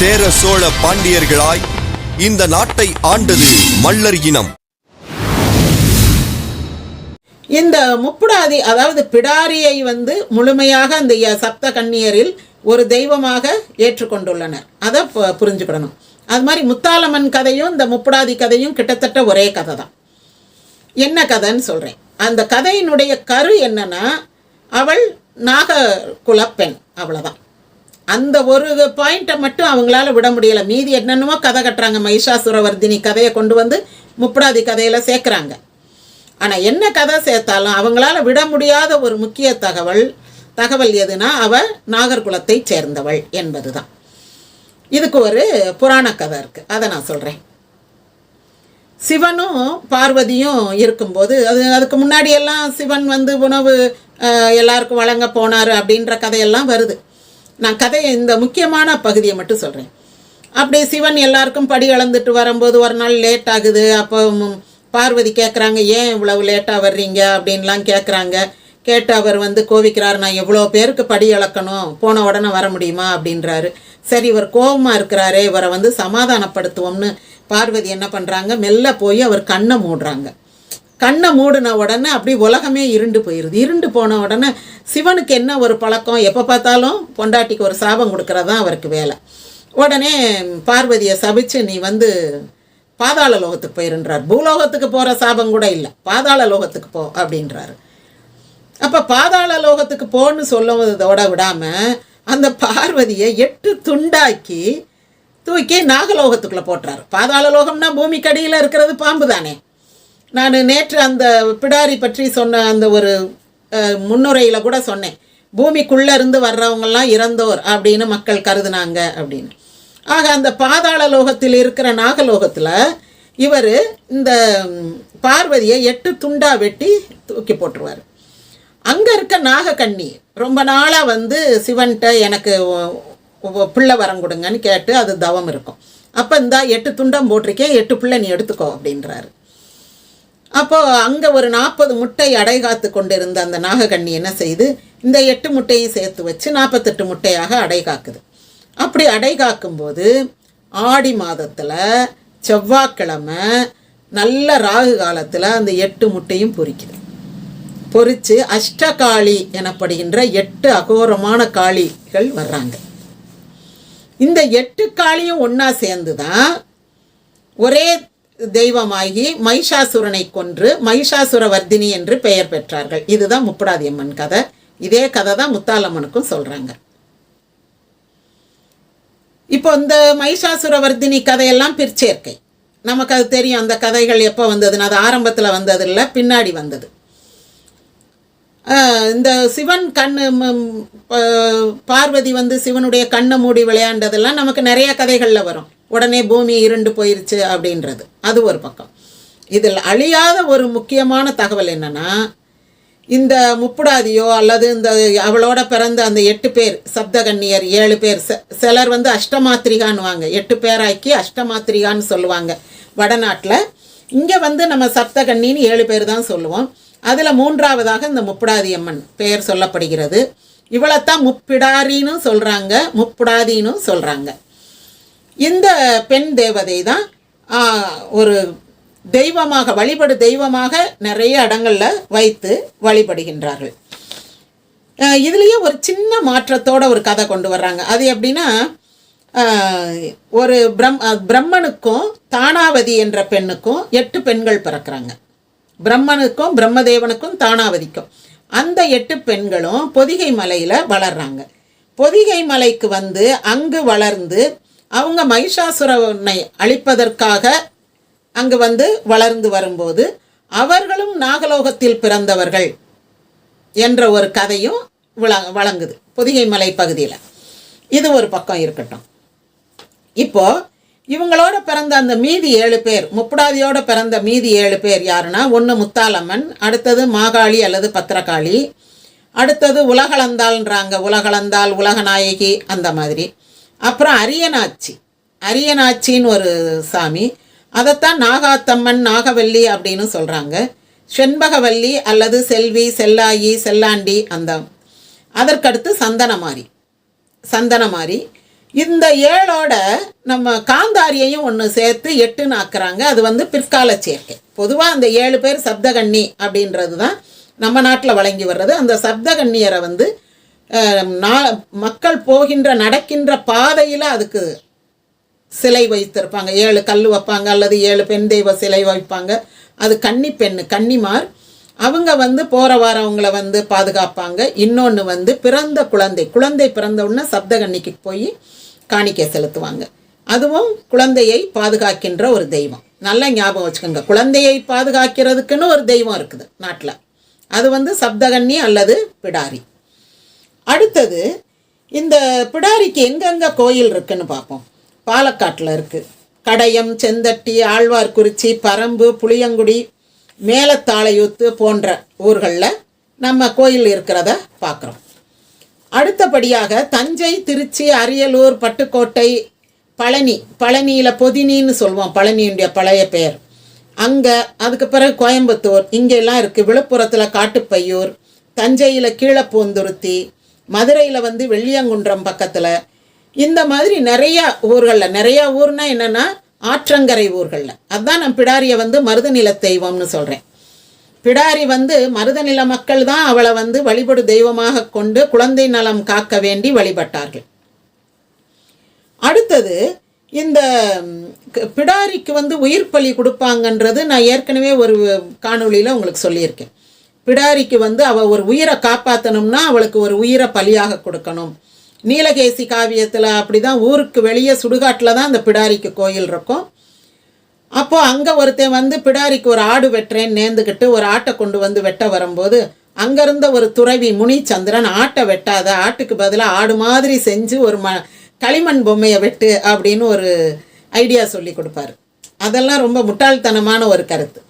சேர சோழ பாண்டியர்களாய் இந்த நாட்டை ஆண்டது மல்லர் இனம். இந்த முப்புடாதி அதாவது பிடாரியை வந்து முழுமையாக அந்த சப்த கன்னியரில் ஒரு தெய்வமாக ஏற்றுக்கொண்டுள்ளனர். அதை புரிஞ்சுக்கிடணும். அது மாதிரி முத்தாலம்மன் கதையும் இந்த முப்புடாதி கதையும் கிட்டத்தட்ட ஒரே கதை தான். என்ன கதைன்னு சொல்கிறேன் அந்த கதையினுடைய கரு என்னன்னா அவள் நாக குலப்பெண் அவ்வளோதான் அந்த ஒரு பாயிண்ட்டை மட்டும் அவங்களால விட முடியல. மீதி என்னென்னமோ கதை கட்டுறாங்க. மகிஷாசுரவர்தினி கதையை கொண்டு வந்து முப்படாதி கதையில் சேர்க்குறாங்க. ஆனால் என்ன கதை சேர்த்தாலும் அவங்களால விட முடியாத ஒரு முக்கிய தகவல் தகவல் எதுனா அவ நாகர்குலத்தை சேர்ந்தவள் என்பது தான் இதுக்கு ஒரு புராண கதை இருக்குது அதை நான் சொல்கிறேன் சிவனும் பார்வதியும் இருக்கும்போது அது அதுக்கு முன்னாடியெல்லாம் சிவன் வந்து உணவு எல்லாருக்கும் வழங்க போனார் அப்படின்ற கதையெல்லாம் வருது. நான் கதையை இந்த முக்கியமான பகுதியை மட்டும் சொல்கிறேன் அப்படி சிவன் எல்லாருக்கும் படி அளந்துட்டு வரும்போது ஒரு நாள் லேட் ஆகுது. அப்போ பார்வதி கேட்குறாங்க ஏன் இவ்வளவு லேட்டாக வர்றீங்க? அப்படின்லாம் கேட்குறாங்க கேட்டு அவர் வந்து கோவிக்கிறார் நான் எவ்வளோ பேருக்கு படி இழக்கணும் போன உடனே வர முடியுமா? அப்படின்றாரு. சரி இவர் கோபமாக இருக்கிறாரே இவரை வந்து சமாதானப்படுத்துவோம்னு பார்வதி என்ன பண்ணுறாங்க மெல்ல போய் அவர் கண்ணை மூடுறாங்க. கண்ணை மூடின உடனே அப்படி உலகமே இருண்டு போயிடுது இருண்டு போன உடனே சிவனுக்கு என்ன ஒரு பழக்கம்? எப்போ பார்த்தாலும் பொண்டாட்டிக்கு ஒரு சாபம் கொடுக்குறது தான் அவருக்கு வேலை. உடனே பார்வதியை சபிச்சு நீ வந்து பாதாள லோகத்துக்கு போயிருன்றார். பூலோகத்துக்கு போகிற சாபம் கூட இல்லை. பாதாள லோகத்துக்கு போ அப்படின்றாரு. அப்போ பாதாள லோகத்துக்கு போன்னு சொல்லுவதோட விடாமல் அந்த பார்வதியை எட்டு துண்டாக்கி தூக்கி நாகலோகத்துக்குள்ளே போட்டுறாரு. பாதாள லோகம்னா பூமிக்கடியில் இருக்கிறது பாம்பு தானே நான் நேற்று அந்த பிடாரி பற்றி சொன்ன அந்த ஒரு முன்னுரையில் கூட சொன்னேன். பூமிக்குள்ளே இருந்து வர்றவங்கெல்லாம் இறந்தோர் அப்படின்னு மக்கள் கருதுனாங்க அப்படின்னு. ஆக அந்த பாதாள லோகத்தில் இருக்கிற நாகலோகத்தில் இவர் இந்த பார்வதியை எட்டு துண்டா வெட்டி தூக்கி போட்டுருவார். அங்கே இருக்க நாகக்கண்ணி ரொம்ப நாளாக வந்து சிவன்கிட்ட எனக்கு பிள்ளை வரம் கொடுங்கன்னு கேட்டு அது தவம் இருக்கும். அப்போ இந்த எட்டு துண்டம் போட்டிருக்கேன் எட்டு பிள்ளை நீ எடுத்துக்கோ அப்படின்றாரு. அப்போது அங்கே ஒரு நாற்பது முட்டை அடை காத்து கொண்டிருந்த அந்த நாகக்கண்ணி என்ன செய்து இந்த எட்டு முட்டையும் சேர்த்து வச்சு நாற்பத்தெட்டு முட்டையாக அடை காக்குது. அப்படி அடை காக்கும்போது ஆடி மாதத்தில் செவ்வாய்க்கிழமை நல்ல ராகு காலத்தில் அந்த எட்டு முட்டையும் பொரிக்குது பொரித்து அஷ்டகாளி எனப்படுகின்ற எட்டு அகோரமான காளிகள் வர்றாங்க. இந்த எட்டு காளியும் ஒன்றா சேர்ந்து தான் ஒரே தெய்வமாகி மைஷாசுரனை கொன்று மைஷாசுரவர்தினி என்று பெயர் பெற்றார்கள். இதுதான் முப்படாதி அம்மன் கதை. இதே கதை தான் முத்தாலம்மனுக்கும் சொல்கிறாங்க இப்போ இந்த மைஷாசுரவர்தினி கதையெல்லாம் பிற்சேர்க்கை. நமக்கு அது தெரியும். அந்த கதைகள் எப்போ வந்ததுன்னு. அது ஆரம்பத்தில் வந்தது இல்லை பின்னாடி வந்தது. இந்த சிவன் கண்ணு பார்வதி வந்து சிவனுடைய கண்ணை மூடி விளையாண்டதெல்லாம் நமக்கு நிறைய கதைகளில் வரும். உடனே பூமி இருண்டு போயிருச்சு அப்படின்றது. அது ஒரு பக்கம். இதில் அழியாத ஒரு முக்கியமான தகவல் என்னன்னா இந்த முப்புடாதியோ அல்லது இந்த அவளோட பிறந்த அந்த எட்டு பேர் சப்தகன்னியர் ஏழு பேர் சிலர் வந்து அஷ்டமாத்திரிகான்னுவாங்க. எட்டு பேராக்கி அஷ்டமாத்திரிகான்னு சொல்லுவாங்க வடநாட்டில். இங்கே வந்து நம்ம சப்தகன்னின்னு ஏழு பேர் தான் சொல்லுவோம். அதில் மூன்றாவதாக இந்த முப்புடாதி அம்மன் பெயர் சொல்லப்படுகிறது. இவளைத்தான் முப்பிடாரின்னு சொல்கிறாங்க முப்புடாதின்னு சொல்கிறாங்க இந்த பெண் தேவதை தான் ஒரு தெய்வமாக வழிபடு தெய்வமாக நிறைய இடங்களில் வைத்து வழிபடுகின்றார்கள். இதுலேயே ஒரு சின்ன மாற்றத்தோட ஒரு கதை கொண்டு வர்றாங்க. அது எப்படின்னா ஒரு பிரம் பிரம்மனுக்கும் தானாவதி என்ற பெண்ணுக்கும் எட்டு பெண்கள் பிறக்கிறாங்க. பிரம்மனுக்கும் பிரம்மதேவனுக்கும் தானாவதிக்கும். அந்த எட்டு பெண்களும் பொதிகை மலையில் வளர்றாங்க. பொதிகை மலைக்கு வந்து அங்கு வளர்ந்து அவங்க மகிஷாசுரனை அழிப்பதற்காக அங்கு வந்து வளர்ந்து வரும்போது அவர்களும் நாகலோகத்தில் பிறந்தவர்கள் என்ற ஒரு கதையும் விள வழங்குது. பொதிகை மலை பகுதியில். இது ஒரு பக்கம் இருக்கட்டும். இப்போ இவங்களோட பிறந்த அந்த மீதி ஏழு பேர் முப்படாதியோட பிறந்த மீதி ஏழு பேர் யாருன்னா ஒன்று முத்தாலம்மன் அடுத்தது மாகாளி அல்லது பத்திரகாளி அடுத்தது உலகளந்தாள்ன்றாங்க. உலகளந்தாள் உலகநாயகி அந்த மாதிரி. அப்புறம் அரியநாச்சி. அரியனாச்சின்னு ஒரு சாமி. அதைத்தான் நாகாத்தம்மன் நாகவல்லி அப்படின்னு சொல்கிறாங்க செண்பகவல்லி அல்லது செல்வி செல்லாயி செல்லாண்டி அந்த அதற்கடுத்து சந்தனமாரி. சந்தனமாரி. இந்த ஏழோட நம்ம காந்தாரியையும் ஒன்று சேர்த்து எட்டுன்னு ஆக்குறாங்க. அது வந்து பிற்கால சேர்க்கை. பொதுவாக அந்த ஏழு பேர் சப்தகன்னி அப்படின்றது தான் நம்ம நாட்டில் வழங்கி வர்றது. அந்த சப்தகண்ணியரை வந்து மக்கள் போகின்ற நடக்கின்ற பாதையில் அதுக்கு சிலை வைத்திருப்பாங்க. ஏழு கல் வைப்பாங்க அல்லது ஏழு பெண் தெய்வ சிலை வைப்பாங்க. அது கன்னி பெண்ணு கன்னிமார். அவங்க வந்து போகிற வாரவங்களை வந்து பாதுகாப்பாங்க. இன்னொன்று வந்து பிறந்த குழந்தை. குழந்தை பிறந்த உடனே சப்தகன்னிக்கு போய் காணிக்கை செலுத்துவாங்க. அதுவும் குழந்தையை பாதுகாக்கின்ற ஒரு தெய்வம். நல்லா ஞாபகம் வச்சுக்கோங்க. குழந்தையை பாதுகாக்கிறதுக்குன்னு ஒரு தெய்வம் இருக்குது நாட்டில். அது வந்து சப்தகன்னி அல்லது பிடாரி. அடுத்தது இந்த பிடாரிக்கு எங்கெங்கே கோயில் இருக்குன்னு பார்ப்போம். பாலக்காட்டில் இருக்குது கடையம் செந்தட்டி ஆழ்வார்குறிச்சி பரம்பு புளியங்குடி மேலத்தாளையூத்து போன்ற ஊர்களில் நம்ம கோயில் இருக்கிறத பார்க்குறோம். அடுத்தபடியாக தஞ்சை திருச்சி அரியலூர் பட்டுக்கோட்டை பழனி பழனியில் பொதினின்னு சொல்லுவோம். பழனியுடைய பழைய பெயர் அங்கே அதுக்கு பிறகு கோயம்புத்தூர் இங்கெல்லாம் இருக்குது விழுப்புரத்தில் காட்டுப்பையூர் தஞ்சையில் கீழப்பூந்துருத்தி மதுரையில் வந்து வெள்ளியங்குன்றம் பக்கத்தில் இந்த மாதிரி நிறையா ஊர்களில் நிறையா ஊர்னா என்னென்னா ஆற்றங்கரை ஊர்களில். அதுதான் நான் பிடாரியை வந்து மருதநில தெய்வம்னு சொல்கிறேன் பிடாரி வந்து மருதநில மக்கள் தான் அவளை வந்து வழிபடு தெய்வமாக கொண்டு குழந்தை நலம் காக்க வேண்டி வழிபட்டார்கள். அடுத்தது இந்த பிடாரிக்கு வந்து உயிர் பலி கொடுப்பாங்கன்றது நான் ஏற்கனவே ஒரு காணொலியில் உங்களுக்கு சொல்லியிருக்கேன். பிடாரிக்கு வந்து அவள் ஒரு உயிரை காப்பாற்றணும்னா அவளுக்கு ஒரு உயிரை பலியாக கொடுக்கணும். நீலகேசி காவியத்தில் அப்படி தான் ஊருக்கு வெளியே சுடுகாட்டில் தான் அந்த பிடாரிக்கு கோயில் இருக்கும். அப்போது அங்கே ஒருத்தன் வந்து பிடாரிக்கு ஒரு ஆடு வெட்டுறேன்னு நேர்ந்துக்கிட்டு ஒரு ஆட்டை கொண்டு வந்து வெட்ட வரும்போது அங்கேருந்த ஒரு துறவி முனிச்சந்திரன் ஆட்டை வெட்டாத ஆட்டுக்கு பதிலாக ஆடு மாதிரி செஞ்சு ஒரு ம களிமண் பொம்மையை வெட்டு அப்படின்னு ஒரு ஐடியா சொல்லி கொடுப்பாரு. அதெல்லாம் ரொம்ப முட்டாள்தனமான ஒரு கருத்து.